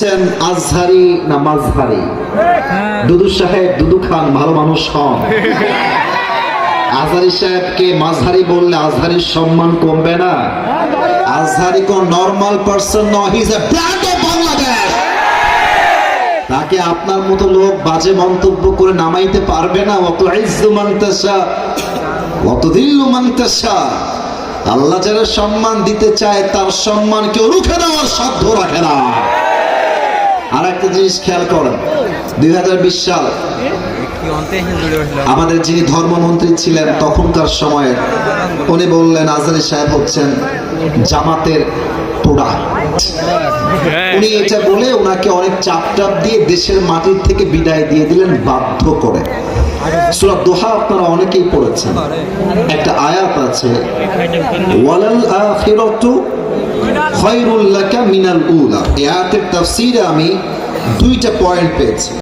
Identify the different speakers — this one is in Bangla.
Speaker 1: বলছেন আজহারি না মাঝহারি দুদু সাহেব দুদু খান ভালো মানুষ হন। আজহারি সাহেবকে মাঝহারি বললে আজহারির সম্মান কমবে না। আজহারি কোন নর্মাল পারসন নয় he is a brand of Bangladesh তাকে আপনার মতো লোক বাজে মন্তব্য করে নামাইতে পারবে না। অত ইজ্জু মানতাসা অত দিল্লু মানতাসা আল্লাহ যারা সম্মান দিতে চায় তার সম্মান কেউ রুখে দেওয়ার সাধ্য রাখে না। আর একটা জিনিস খেয়াল করেন দু হাজার বিশ সাল আমাদের যিনি ধর্মমন্ত্রী ছিলেন তখনকার সময়ে, উনি বললেন, আজহারি সাহেব হচ্ছেন জামাতের প্রোডাক্ট উনি এটা বলে ওনাকে অনেক চাপ টাপ দিয়ে দেশের মাটির থেকে বিদায় দিয়ে দিলেন, বাধ্য করে। সূরা দোহা আপনারা অনেকেই পড়েছেন। একটা আয়াত আছে, ওয়ালাল আখিরাতু খায়রুল লাকা মিনাল উলা। এই আয়াতের তাফসিরে আমি দুইটা পয়েন্ট পেয়েছি।